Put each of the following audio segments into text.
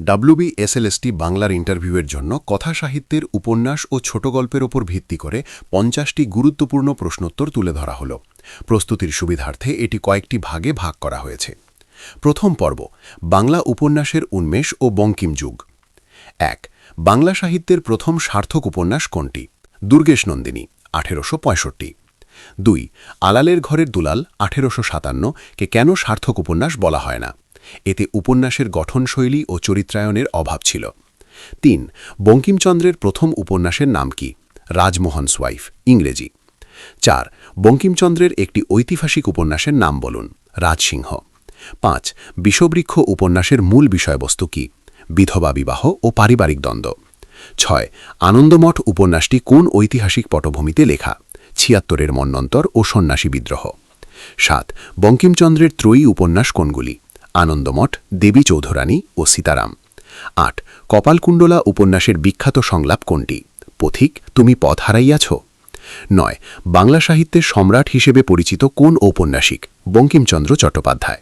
WB SLST বাংলার ইন্টারভিউয়ের জন্য কথা সাহিত্যের উপন্যাস ও ছোট গল্পের ওপর ভিত্তি করে পঞ্চাশটি গুরুত্বপূর্ণ প্রশ্নোত্তর তুলে ধরা হল। প্রস্তুতির সুবিধার্থে এটি কয়েকটি ভাগে ভাগ করা হয়েছে। প্রথম পর্ব, বাংলা উপন্যাসের উন্মেষ ও বঙ্কিম যুগ। এক, বাংলা সাহিত্যের প্রথম সার্থক উপন্যাস কোনটি? দুর্গেশ নন্দিনী, আঠেরোশো পঁয়ষট্টি। দুই, আলালের ঘরের দুলাল, আঠেরোশো সাতান্ন, কে কেন সার্থক উপন্যাস বলা হয় না? এতে উপন্যাসের গঠনশৈলী ও চরিত্রায়নের অভাব ছিল। তিন, বঙ্কিমচন্দ্রের প্রথম উপন্যাসের নাম কি? রাজমোহন সোয়াইফ ইংরেজি। চার, বঙ্কিমচন্দ্রের একটি ঐতিহাসিক উপন্যাসের নাম বলুন, রাজসিংহ। পাঁচ, বিষবৃক্ষ উপন্যাসের মূল বিষয়বস্তু কি? বিধবা বিবাহ ও পারিবারিক দ্বন্দ্ব। ছয়, আনন্দমঠ উপন্যাসটি কোন ঐতিহাসিক পটভূমিতে লেখা? ছিয়াত্তরের মন্নন্তর ও সন্ন্যাসী বিদ্রোহ। সাত, বঙ্কিমচন্দ্রের ত্রয়ী উপন্যাস কোনগুলি? আনন্দমঠ, দেবী চৌধুরানী ও সীতারাম। আট, কপালকুণ্ডলা উপন্যাসের বিখ্যাত সংলাপ কোনটি? পথিক, তুমি পথ হারাইয়াছ? নয়, বাংলা সাহিত্যের সম্রাট হিসেবে পরিচিত কোন ঔপন্যাসিক? বঙ্কিমচন্দ্র চট্টোপাধ্যায়।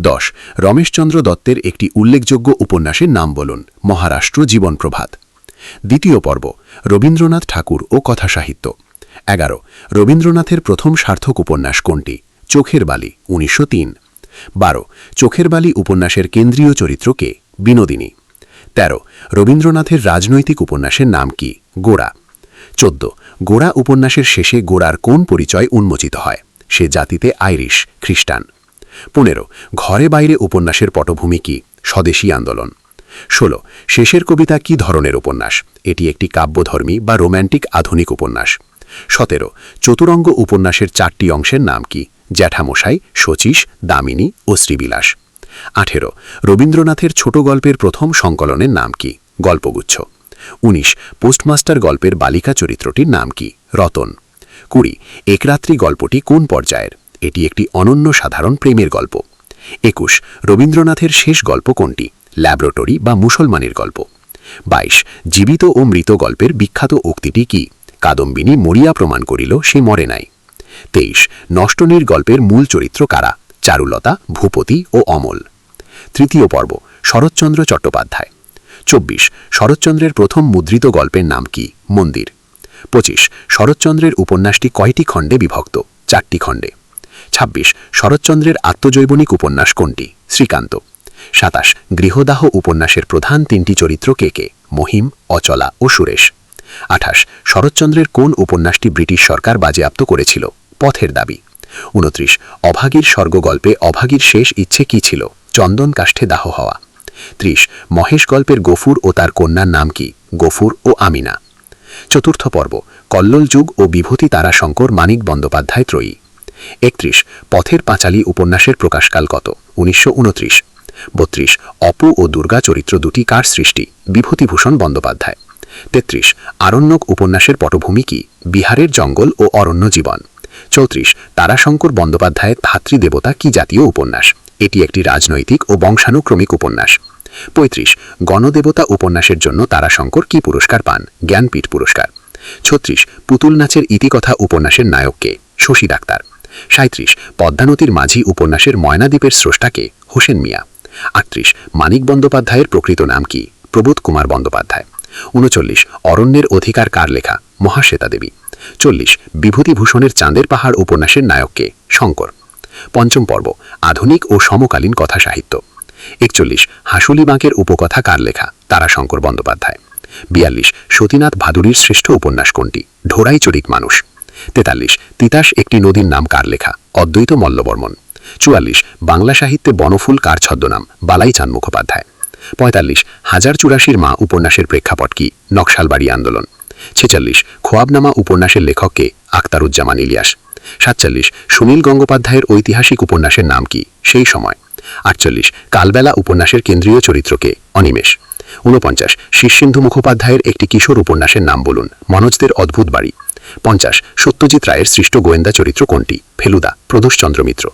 দশ, রমেশচন্দ্র দত্তের একটি উল্লেখযোগ্য উপন্যাসের নাম বলুন, মহারাষ্ট্র জীবন প্রভাত। দ্বিতীয় পর্ব, রবীন্দ্রনাথ ঠাকুর ও কথা সাহিত্য। এগারো, রবীন্দ্রনাথের প্রথম সার্থক উপন্যাস কোনটি? চোখের বালি, উনিশশো তিন। বারো, চোখের বালি উপন্যাসের কেন্দ্রীয় চরিত্র কে? বিনোদিনী। ১৩ রবীন্দ্রনাথের রাজনৈতিক উপন্যাসের নাম কি? গোড়া। চোদ্দ, গোড়া উপন্যাসের শেষে গোড়ার কোন পরিচয় উন্মোচিত হয়? সে জাতিতে আইরিশ, খ্রিস্টান। পনেরো, ঘরে বাইরে উপন্যাসের পটভূমি কি? স্বদেশী আন্দোলন। ষোলো, শেষের কবিতা কি ধরনের উপন্যাস? এটি একটি কাব্যধর্মী বা রোম্যান্টিক আধুনিক উপন্যাস। সতেরো, চতুরঙ্গ উপন্যাসের চারটি অংশের নাম কি? জ্যাঠামশাই, শচীশ, দামিনী ও শ্রীবিলাস। আঠেরো, রবীন্দ্রনাথের ছোট গল্পের প্রথম সংকলনের নাম কি? গল্পগুচ্ছ। ১৯ পোস্টমাস্টার গল্পের বালিকা চরিত্রটির নাম কি? রতন। কুড়ি, একরাত্রি গল্পটি কোন পর্যায়ের? এটি একটি অনন্য সাধারণ প্রেমের গল্প। একুশ, রবীন্দ্রনাথের শেষ গল্প কোনটি? ল্যাবরেটরি বা মুসলমানের গল্প। ২২ জীবিত ও মৃত গল্পের বিখ্যাত উক্তিটি কি? কাদম্বিনী মরিয়া প্রমাণ করিল সে মরে নাই। তেইশ, নষ্টনীর গল্পের মূল চরিত্র কারা? চারুলতা, ভূপতি ও অমল। তৃতীয় পর্ব, শরৎচন্দ্র চট্টোপাধ্যায়। চব্বিশ, শরৎচন্দ্রের প্রথম মুদ্রিত গল্পের নাম কি? মন্দির। পঁচিশ, শরৎচন্দ্রের উপন্যাসটি কয়টি খণ্ডে বিভক্ত? চারটি খণ্ডে। ২৬ শরৎচন্দ্রের আত্মজৈবনিক উপন্যাস কোনটি? শ্রীকান্ত। সাতাশ, গৃহদাহ উপন্যাসের প্রধান তিনটি চরিত্র কে কে? মহিম, অচলা ও সুরেশ। আঠাশ, শরৎচন্দ্রের কোন উপন্যাসটি ব্রিটিশ সরকার বাজেয়াপ্ত করেছিল? পথের দাবি। উনত্রিশ, অভাগীর স্বর্গগল্পে অভাগীর শেষ ইচ্ছে কি ছিল? চন্দন কাষ্ঠে দাহ হওয়া। ত্রিশ, মহেশ গল্পের গফুর ও তার কন্যার নাম কি? গফুর ও আমিনা। চতুর্থ পর্ব, কল্লোল যুগ ও বিভূতি তারাশঙ্কর মানিক বন্দ্যোপাধ্যায় ত্রয়ী। একত্রিশ, পথের পাঁচালী উপন্যাসের প্রকাশকাল কত? উনিশশো উনত্রিশ। বত্রিশ, অপু ও দুর্গা চরিত্র দুটি কার সৃষ্টি? বিভূতিভূষণ বন্দ্যোপাধ্যায়। তেত্রিশ, আরণ্যক উপন্যাসের পটভূমি কি? বিহারের জঙ্গল ও অরণ্য জীবন। চৌত্রিশ, তারাশঙ্কর বন্দ্যোপাধ্যায়ের ধাত্রীদেবতা কি জাতীয় উপন্যাস? এটি একটি রাজনৈতিক ও বংশানুক্রমিক উপন্যাস। পঁয়ত্রিশ, গণদেবতা উপন্যাসের জন্য তারাশঙ্কর কি পুরস্কার পান? জ্ঞানপীঠ পুরস্কার। ছত্রিশ, পুতুল নাচের ইতিকথা উপন্যাসের নায়ককে শশী ডাক্তার। সাঁত্রিশ পদ্মানতির মাঝি উপন্যাসের ময়নাদ্বীপের স্রষ্টাকে হোসেন মিয়া। আটত্রিশ, মানিক বন্দ্যোপাধ্যায়ের প্রকৃত নাম কি? প্রবোধ কুমার বন্দ্যোপাধ্যায়। উনচল্লিশ, অরণ্যের অধিকার কার লেখা? মহাশ্বেতা দেবী। চল্লিশ, বিভূতিভূষণের চাঁদের পাহাড় উপন্যাসের নায়ককে, শঙ্কর। পঞ্চম পর্ব, আধুনিক ও সমকালীন কথা সাহিত্য একচল্লিশ, হাসুলি বাঁকের উপকথা কার লেখা? তারাশঙ্কর বন্দ্যোপাধ্যায়। বিয়াল্লিশ, সতীনাথ ভাদুরীর শ্রেষ্ঠ উপন্যাস কোনটি? ঢোড়াই চরিত মানুষ। তেতাল্লিশ, তিতাস একটি নদীর নাম কার লেখা? অদ্বৈত মল্লবর্মন। চুয়াল্লিশ, বাংলা সাহিত্যে বনফুল কার ছদ্মনাম? বালাইচাঁদ মুখোপাধ্যায়। পঁয়তাল্লিশ, হাজার চুরাশির মা উপন্যাসের প্রেক্ষাপট কি? নকশালবাড়ি আন্দোলন। ছেচল্লিশ, খোয়াবনামা উপন্যাসের লেখককে আখতারুজ্জামান ইলিয়াস। সাতচল্লিশ, সুনীল গঙ্গোপাধ্যায়ের ঐতিহাসিক উপন্যাসের নাম কি? সেই সময়। আটচল্লিশ, কালবেলা উপন্যাসের কেন্দ্রীয় চরিত্রকে অনিমেষ। ঊনপঞ্চাশ শীর্ষেন্দু মুখোপাধ্যায়ের একটি কিশোর উপন্যাসের নাম বলুন, মনোজদের অদ্ভুত বাড়ি। পঞ্চাশ, সত্যজিৎ রায়ের সৃষ্ট গোয়েন্দা চরিত্র কোনটি? ফেলুদা, প্রদোষচন্দ্র মিত্র।